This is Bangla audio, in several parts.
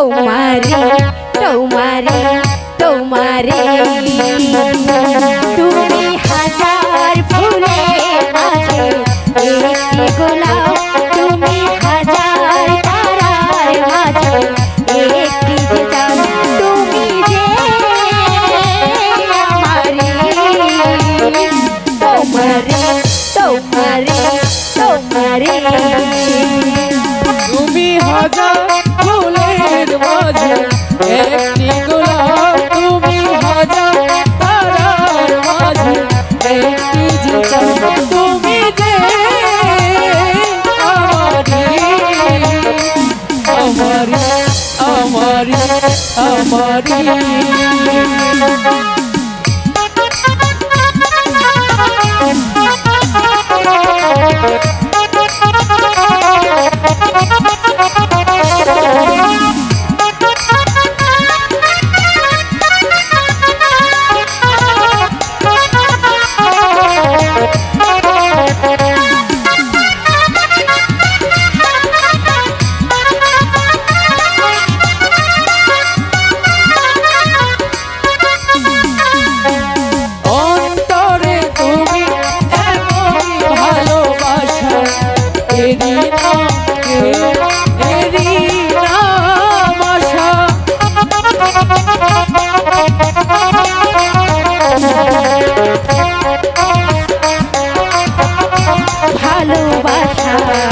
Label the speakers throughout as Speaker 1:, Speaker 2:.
Speaker 1: তোমারে তোমারে তোমারে। তুমি হাজার ফুলে মাঝে, একটি গোলাপ তুমি হাজার তারার মাঝে, একটি যেতাম তুমি যে আমারে। তোমারে তোমারে তোমারে।
Speaker 2: আমারি Bye.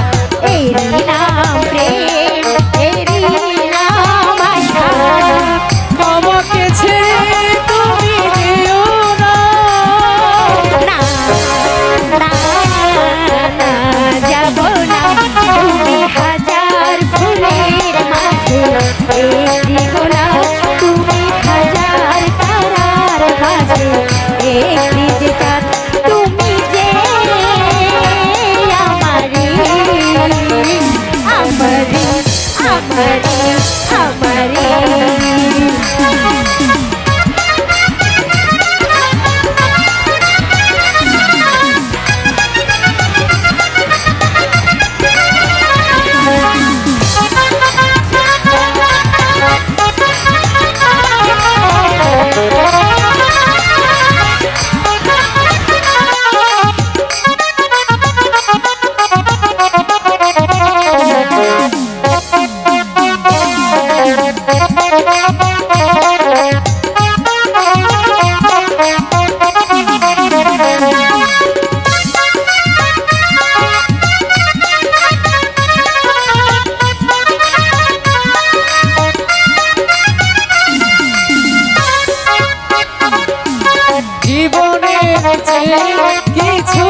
Speaker 2: কিছু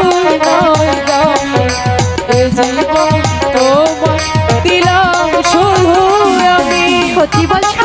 Speaker 2: নয়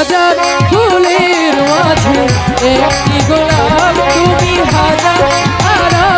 Speaker 2: হাজার ফুলের মাঝে।